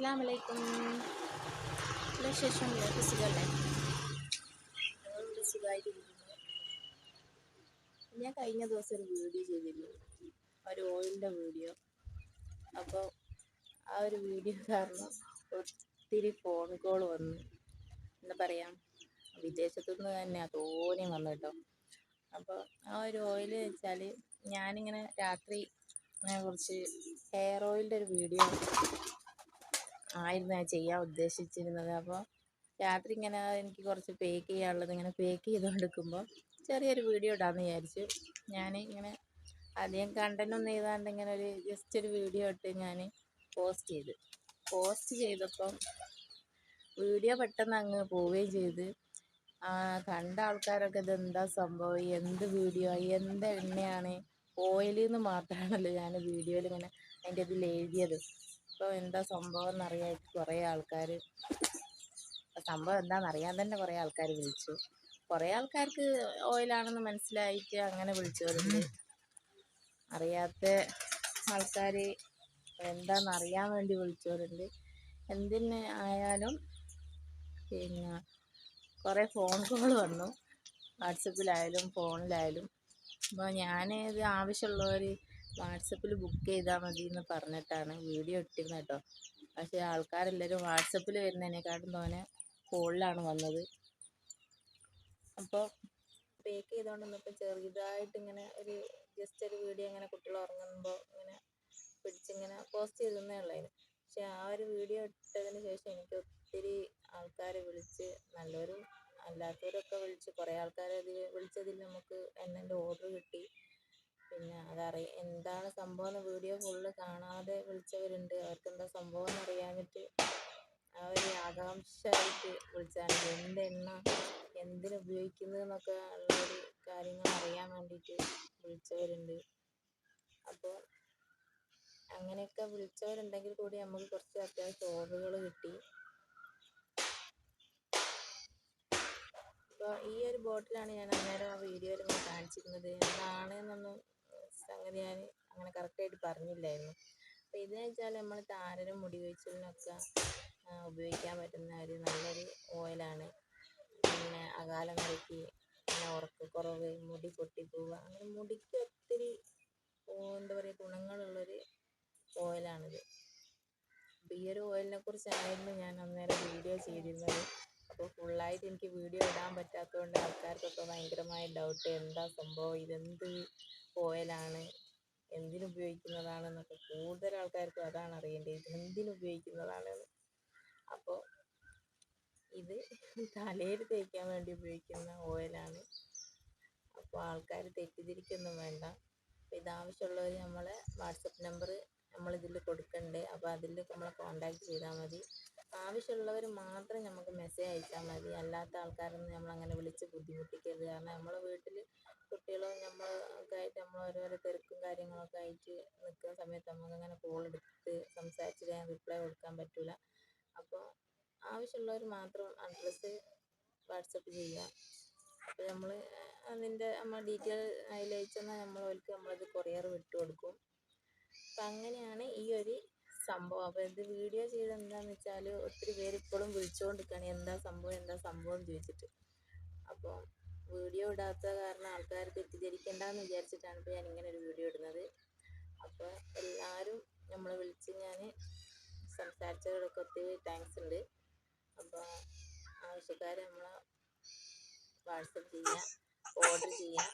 അസ്സാം വലൈക്കും ശേഷം ഞങ്ങളിവിടെ സുഖമായിട്ടിരിക്കുന്നു ഞാൻ കഴിഞ്ഞ ദിവസം ഒരു വീഡിയോ ചെയ്തിരുന്നു. ഒരു ഓയിലിന്റെ വീഡിയോ. അപ്പോൾ ആ ഒരു വീഡിയോ കാരണം ഒത്തിരി ഫോൺ കോൾ വന്നു. എന്താ പറയുക വിദേശത്തു നിന്ന് തന്നെ തോനെ വന്നു കേട്ടോ. അപ്പോൾ ആ ഒരു ഓയിൽ വെച്ചാൽ ഞാനിങ്ങനെ രാത്രി കുറച്ച് ഹെയർ ഓയിലിന്റെ ഒരു വീഡിയോ ആയിരുന്നു ഞാൻ ചെയ്യാൻ ഉദ്ദേശിച്ചിരുന്നത്. അപ്പോൾ രാത്രി ഇങ്ങനെ എനിക്ക് കുറച്ച് പേക്ക് ചെയ്യാനുള്ളത് ഇങ്ങനെ പേക്ക് ചെയ്തുകൊണ്ടിരിക്കുമ്പോൾ ചെറിയൊരു വീഡിയോ ഇടാമെന്ന് വിചാരിച്ചു. ഞാൻ ഇങ്ങനെ അധികം കണ്ടന്റൊന്നും ചെയ്താണ്ട് ഇങ്ങനെ ഒരു ജസ്റ്റ് ഒരു വീഡിയോ ഇട്ട് ഞാൻ പോസ്റ്റ് ചെയ്ത്. പോസ്റ്റ് ചെയ്തപ്പം വീഡിയോ പെട്ടെന്ന് അങ്ങ് പോവുകയും ചെയ്ത്. കണ്ട ആൾക്കാരൊക്കെ ഇത് എന്താ സംഭവം? എന്ത് വീഡിയോ എന്ത് എണ്ണയാണ് ഓയിൽ എന്ന് മാത്രമാണല്ലോ ഞാൻ വീഡിയോയിൽ ഇങ്ങനെ അതിന്റെ ഇതിൽ എഴുതിയത്. അപ്പോൾ എന്താ സംഭവം എന്നറിയാൻ കുറേ ആൾക്കാർ സംഭവം എന്താണെന്ന് അറിയാൻ തന്നെ കുറേ ആൾക്കാർ വിളിച്ചു. കുറേ ആൾക്കാർക്ക് ഓയിലാണെന്ന് മനസ്സിലായിട്ട് അങ്ങനെ വിളിച്ചവരുണ്ട് അറിയാത്ത ആൾക്കാർ എന്താണെന്ന് അറിയാൻ വേണ്ടി വിളിച്ചവരുണ്ട് എന്തിന് ആയാലും പിന്നെ കുറേ ഫോൺ കോൾ വന്നു. വാട്സപ്പിലായാലും ഫോണിലായാലും. അപ്പോൾ ഞാൻ ഇത് ആവശ്യമുള്ളവർ വാട്സപ്പിൽ ബുക്ക് ചെയ്താൽ മതി എന്ന് പറഞ്ഞിട്ടാണ് വീഡിയോ ഇട്ടിരുന്നത് കേട്ടോ പക്ഷേ ആൾക്കാരെല്ലാവരും വാട്സപ്പിൽ വരുന്നതിനെക്കാട്ടും തോനെ കോളിലാണ് വന്നത്. അപ്പോൾ ബേക്ക് ചെയ്തുകൊണ്ട് വന്നപ്പോൾ ചെറുതായിട്ട് ഇങ്ങനെ ഒരു ജസ്റ്റ് ഒരു വീഡിയോ ഇങ്ങനെ കുട്ടികൾ ഉറങ്ങുമ്പോൾ ഇങ്ങനെ പിടിച്ചിങ്ങനെ പോസ്റ്റ് ചെയ്തേ ഉള്ളായിരുന്നു. പക്ഷെ ആ ഒരു വീഡിയോ ഇട്ടതിന് ശേഷം എനിക്ക് ഒത്തിരി ആൾക്കാർ വിളിച്ച് നല്ലവരും അല്ലാത്തവരൊക്കെ വിളിച്ച് കുറേ ആൾക്കാർ അതിൽ വിളിച്ചതിൽ നമുക്ക് എന്നെ ഓർഡർ കിട്ടി. അതറിയ എന്താണ് സംഭവം? എന്ന് വീഡിയോ ഫുള്ള് കാണാതെ വിളിച്ചവരുണ്ട്. അവർക്ക് എന്താ സംഭവം എന്ന് ആ ഒരു ആകാംക്ഷയായിട്ട് വിളിച്ചാണ്. എന്ത് എണ്ണ? എന്തിന് ഉപയോഗിക്കുന്നത്? എന്നൊക്കെ ഉള്ളൊരു കാര്യങ്ങൾ അറിയാൻ വേണ്ടിയിട്ട് വിളിച്ചവരുണ്ട്. അപ്പോൾ അങ്ങനെയൊക്കെ വിളിച്ചവരുണ്ടെങ്കിൽ കൂടി നമുക്ക് കുറച്ച് അത്യാവശ്യം ഓർഡറുകൾ കിട്ടി. അപ്പോൾ ഈ ഒരു ബോട്ടിലാണ് ഞാൻ അന്നേരം ആ വീഡിയോയിൽ കാണിച്ചിരുന്നത്. എന്താണ് സംഗതി ഞാൻ അങ്ങനെ കറക്റ്റായിട്ട് പറഞ്ഞില്ലായിരുന്നു. അപ്പോൾ ഇതെന്ന് വെച്ചാൽ നമ്മൾ താരനും മുടി കൊഴിച്ചിലിനൊക്കെ ഉപയോഗിക്കാൻ പറ്റുന്ന ഒരു നല്ലൊരു ഓയിലാണ്. പിന്നെ അകാലനരയ്ക്ക് പിന്നെ ഉറക്കക്കുറവ് മുടി പൊട്ടിപ്പോവുക അങ്ങനെ മുടിക്ക് ഒത്തിരി എന്താ പറയുക ഗുണങ്ങളുള്ളൊരു ഓയിലാണിത്. അപ്പോൾ ഈ ഒരു ഓയിലിനെ കുറിച്ചായിരുന്നു ഞാൻ അന്നേരം വീഡിയോ ചെയ്തിരുന്നത്. അപ്പോൾ ഫുള്ളായിട്ട് എനിക്ക് വീഡിയോ ഇടാൻ പറ്റാത്തതുകൊണ്ട് ആൾക്കാർക്കൊക്കെ ഭയങ്കരമായ ഡൗട്ട് എന്താ സംഭവം? ഇതെന്ത് ഓയിലാണ് എന്തിനു ഉപയോഗിക്കുന്നതാണെന്നൊക്കെ കൂടുതൽ ആൾക്കാർക്കും അതാണ് അറിയേണ്ടത്. ഇത് എന്തിനു ഉപയോഗിക്കുന്നതാണെന്ന് അപ്പോൾ ഇത് തലയിൽ തേക്കാൻ വേണ്ടി ഉപയോഗിക്കുന്ന ഓയിലാണ്. അപ്പോൾ ആൾക്കാർ തെറ്റിദ്ധരിക്കൊന്നും വേണ്ട. അപ്പോൾ ഇതാവശ്യമുള്ളവർ നമ്മളെ വാട്സപ്പ് നമ്പർ നമ്മളിതിൽ കൊടുക്കുന്നുണ്ട് അപ്പോൾ അതിൽ നമ്മളെ കോൺടാക്ട് ചെയ്താൽ മതി. ആവശ്യമുള്ളവർ മാത്രം നമുക്ക് മെസ്സേജ് അയച്ചാൽ മതി. അല്ലാത്ത ആൾക്കാരൊന്നും നമ്മളങ്ങനെ വിളിച്ച് ബുദ്ധിമുട്ടിക്കരുത്. കാരണം നമ്മളെ വീട്ടിൽ കുട്ടികളും നമ്മൾ ഒക്കെ ആയിട്ട് നമ്മൾ ഓരോരോ തിരക്കും കാര്യങ്ങളൊക്കെ ആയിട്ട് നിൽക്കുന്ന സമയത്ത് നമുക്കങ്ങനെ കോൾ എടുത്ത് സംസാരിച്ചിട്ട് റിപ്ലൈ കൊടുക്കാൻ പറ്റില്ല അപ്പോൾ ആവശ്യമുള്ളവർ മാത്രം അഡ്രസ്സ് വാട്സപ്പ് ചെയ്യുക അപ്പോൾ നമ്മൾ അതിന്റെ നമ്മൾ ഡീറ്റെയിൽ അതിൽ അയച്ചെന്നാൽ നമ്മൾ അവർക്ക് നമ്മളത് കൊറിയർ വിട്ടു കൊടുക്കും. അപ്പം അങ്ങനെയാണ് ഈ ഒരു സംഭവം. അപ്പോൾ ഇത് വീഡിയോ ചെയ്ത് എന്താണെന്ന് വെച്ചാൽ ഒത്തിരി പേര് ഇപ്പോഴും വിളിച്ചുകൊണ്ടിരിക്കുകയാണ് എന്താ സംഭവം എന്താ സംഭവം ചോദിച്ചിട്ട്. അപ്പോൾ വീഡിയോ ഇടാത്ത കാരണം ആൾക്കാർ തെറ്റിദ്ധരിക്കണ്ടെന്ന് വിചാരിച്ചിട്ടാണ് ഇപ്പോൾ ഞാൻ ഇങ്ങനെ ഒരു വീഡിയോ ഇടുന്നത്. അപ്പോൾ എല്ലാവരും നമ്മളെ വിളിച്ച് ഞാൻ സംസാരിച്ചവരൊക്കെ ഒത്തിരി താങ്ക്സ് ഉണ്ട്. അപ്പോൾ ആവശ്യക്കാർ നമ്മളെ വാട്സപ്പ് ചെയ്യാം ഓർഡർ ചെയ്യുക